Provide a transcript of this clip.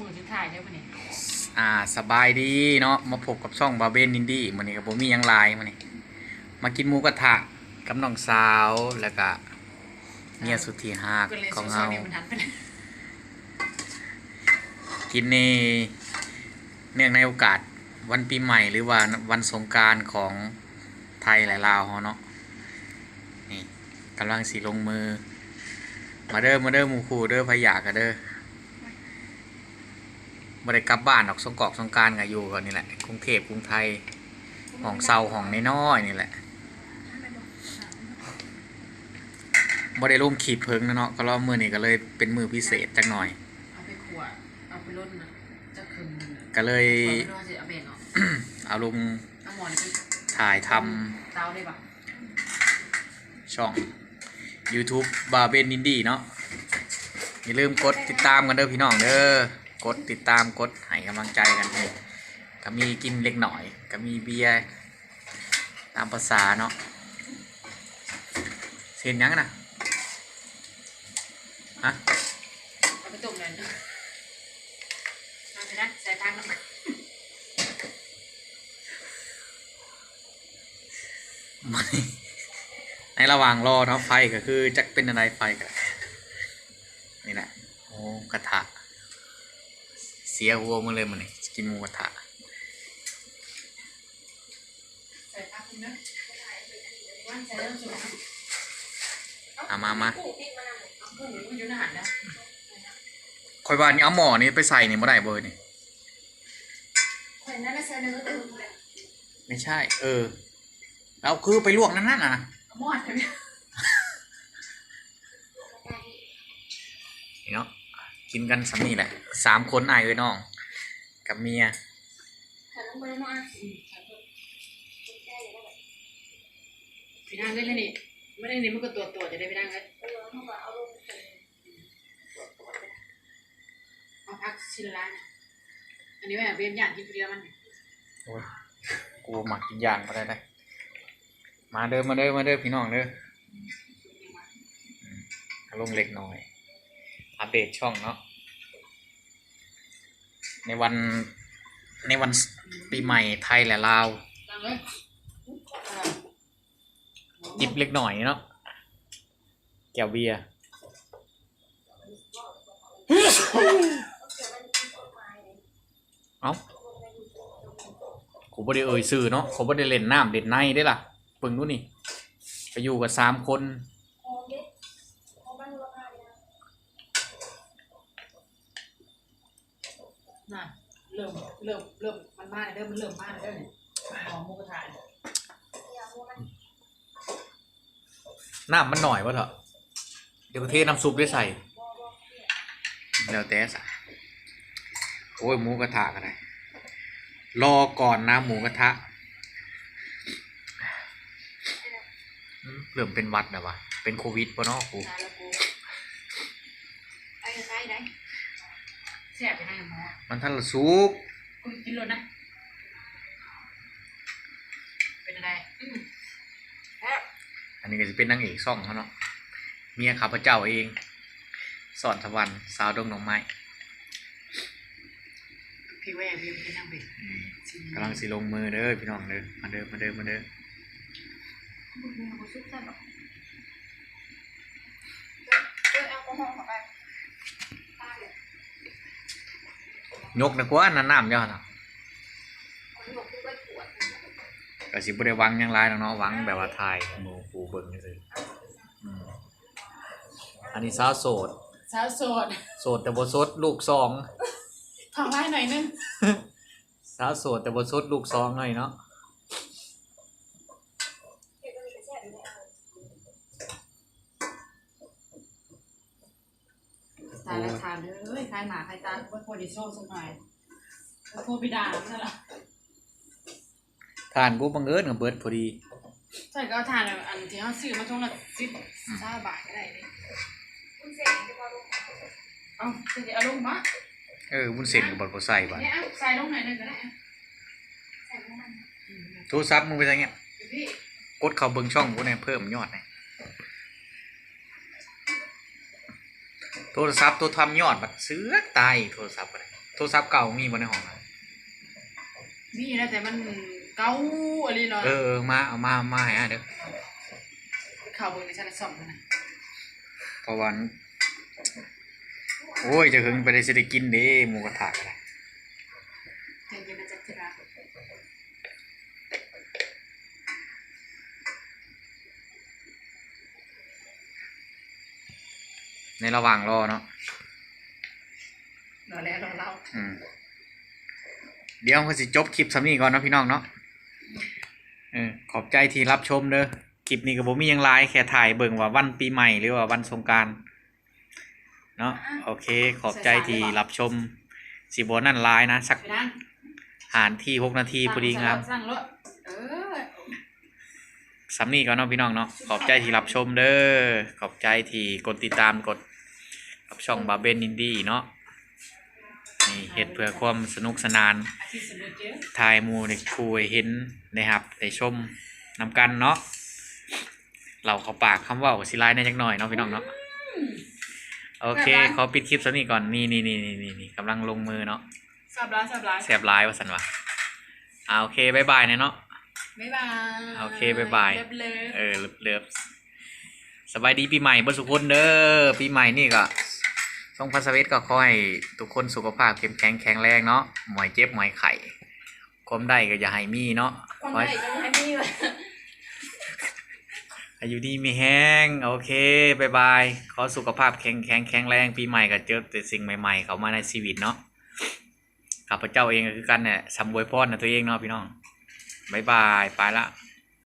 มือถือถ่ายได้ปะเนี่ยอ่าสบายดีเนาะมาพบกับช่องบาเบนนินดี้มันนี้กับผมมีหยังหลายมันนี้มากินหมูกระทะกับน้องสาวแล้วก็เมียสุดที่หักก็เลยของโซเชียเฮาลเนี่ยมันทันไปเลยกินในเนื่องในโอกาสวันปีใหม่หรือว่าวันสงกรารของไทยและลาวเฮาเนาะนี่กำลังสีลงมือ มาเด้อมาเด้อหมูคูเด้อพะยากกันเด้อ บ่ได้กลับบ้านออกสงกรอกสงกรารก็อยู่กันนี่แหละกรุงเทพกรุงไทยห้องเซาห้องน้อยๆนี่แหละบ่ได้ร่มขีดเพิงนะเนาะก็รอบมือนี่ก็เลยเป็นมือพิเศษจักหน่อยเอาไปขวดเอาไปล้นนะจะคืนนึงก็เลยเอาเบนเนาะเอาลงถ่ายทำช่อง YouTube บาเบนนินดี้เนาะอย่าลืมกดติดตามกันเด้อพี่น้องเด้อ กดติดตามกดให้กำลังใจกันเลยก็มีกินเล็กหน่อย ก็มีเบียร์ตามภาษาเนาะเสียนยังนะฮะเอาไปต้มเลยนะเอาไปนะใส่ทางน้ำมันไม่ในระหว่างรอเนาะไฟก็คือจะเป็นอะไรไฟกันนี่แหละโอ้กระทะ เสียหัวหมันเลยมันนี่กินหมูกระทะใส่ทางคุณนะว่าใส่แล้วจุดเอามามาเอาผู้มันอยู่ในหันนะคอยว่านี่เอาหม้อนี่ไปใส่นี่บ่ได้เบอร์นี่คนนั้นน่ะเสนอตื่นเลยไม่ใช่ เออเอาคือไปลวกนั่นน่ะนะเอาหมอนไปเนี่ยนี่เนาะ กินกันสามีแหละสามคนอายเอ้ยน้อง กับเมียแต่ต้องไปมาไปนั่งเล่นเลยนี่ไม่ได้นี่มันก็ตัวตัวจะได้ไปนั่งเลยเออเขาก็เอาลงไปเอาพักชิ้นละล้านเนี่ยอันนี้แม่เบียนอย่างกินเดียวมันโอ้ยกูหมักกินย่างก็ได้ได้มาเด้อมาเด้อมาเด้อพี่น้องเด้ออารมณ์เล็กน้อย อัปเดตช่องเนาะในวันในวันปีใหม่ไทยและลาวนั่งเลยจิบเล็กหน่อยเนาะแก้วเบียร์เอากูบ่ได้เอ่ยชื่อเนาะขบ่ได้เล่นน้ำเล่นในได้ล่ะเบิ่งดูนี่ ไปอยู่กับสามคน โอ้เด็กโอ้บ้านราคาเนี่ย น่ะเริ่มเริ่มเริ่มมันมาเริ่มมันเริ่มมาแล้วเนี่ยหอมหมูกระทะเนี่ยอยามันน้ำมันหน่อยวะเถอะเดี๋ยวเทน้ำซุปได้ใส่แล้วแต่สะโอ้ยหมูกระทะกันเลยรอก่อนนะหมูกระทะ เริ่มเป็นหวัดแล้ววะเป็นโควิดปะเนาะกู ตายแล้วกูไปใกล้ได้ แซ่บไปนั่งกับหมอมันทันละซุกกูกินรถนะ เป็นอะไรอืมแซ่บอันนี้ก็จะเป็นนางเอกซ่องเขาเนาะเมียข้าพเจ้าเอง สอนทวันสาวดงหนองไม้พี่แหวกพี่เป็นนั่งเป็นอืมชิมกำลังสิลงมือเด้อพี่น้องเด้อมาเด้อมาเด้อมาเด้อบุญบุญบุญซุปใส่หรอกเออแอลกอฮอล์เข้าไปตายเลย ยกนะกว่านั่นน้ำเจ้าน่ะคนบอกคือไปปวดก็สิบ่ได้หวังหยังหลายดอกเนาะหวังแบบว่าถ่ายหมู่ปูเบิ่งซื่อๆอืมอันนี้สาวโสดสาวโสด โสดแต่บ่สดลูกสองทองไล่หน่อยนึงสาวโสดแต่บ่สดลูกสองหน่อยเนาะ เก็บเงินไปแช่อยู่ในอ่าง ตายแล้วทานเลยคลายหมาคลาย ตาว่าโคดิโซ่สักหน่อยว่าโคบิดานั่นแหละทานกูบังเอิญกับเบิดพอดีใช่ก็เอาทานแบบอันที่เขาซื้อมาช่วงละสิบเก้าบาทก็ได้เลยคุณเสกจะมาลงเอาจะเอาลงมาเออวุ้นเส้นก็บ่บ่ใส่บัดเนี่ยเอาใส่ลงหน่อยนึงก็ได้เอาใส่น้ำมันอืมโทรศัพท์มึงไปไสเงี้ยพี่ กดเข้าเบิ่งช่องกูแหน่เพิ่มยอดหน่อย โทรศัพท์ตัวทำยอดบัดเสือกตายโทรศัพท์บ่ได้โทรศัพท์เก่ามีบ่ในห้องอะมีนะแต่มันเก่าอะไรเนาะเออเออมาเอามามาให้อะเด้อข่าวเบิ่งในชั้นสองนะเพราะวันโอ้ยจะหึงไปได้สิได้กินเด้หมูกระทะอะไร ใจเย็นนะจ๊ะที่รัก ในระหว่างรอเนาะรอแล้วรอเล่าอืมเดี๋ยวเขาสิจบคลิปสำนี้ก่อนเนาะพี่น้องเนาะเออขอบใจที่รับชมเด้อคลิปนี้ก็บ่มีหยังหลายแค่ถ่ายเบิ่งว่าวันปีใหม่หรือว่าวันสงกรารเนาะโอเค ขอบใจที่รับชมสิบ่นั่นหลายนะสักไปนั่งหารที่หกนาทีพอดีงามสั่งรถเออสำนี้ก่อนเนาะพี่น้องเนาะขอบใจที่รับชมเด้อขอบใจที่กดติดตามกด กับช่องบาเบนอินดี้เนาะนี่เฮ็ดเพื่อความสนุกสนานอาชีพสมุทรเยอะทายหมูในคุยเห็นนะครับได้ชมนำกันเนาะเราเขาปากคำเว่าสิไลน์ในจักหน่อยเนาะพี่น้องเนาะโอเคขอปิดคลิปสักนี้ก่อนนี่นี่นี่นี่นี่กำลังลงมือเนาะสับร้ายสับร้ายแสบไลน์ว่าสันวะอ่าโอเคบายบายเนี่ยเนาะบ๊ายบายโอเคบ๊ายบายเลิฟเลิฟเออเลิฟเลิฟสบายดีปีใหม่เบนสุขคนเด้อปีใหม่นี่ก็ ทรงพัสเวทก็ขอให้ทุกคนสุขภาพเข้มแข็งแข็งแรงเนาะหมอยเจ็บหมอยไข่ความได้ก็อย่าให้มีเนาะคนขอไหนให้จะให้พี่เลยอายุดีมีแห้งโอเคบายบายขอสุขภาพแข็งแข็งแข็งแรงปีใหม่ก็เจอแต่สิ่งใหม่ ๆ เข้ามาในชีวิตเนาะข้าพเจ้าเองก็คือกันเนี่ยสำบวยพรนะตัวเองเนาะพี่น้องบายบายไปละ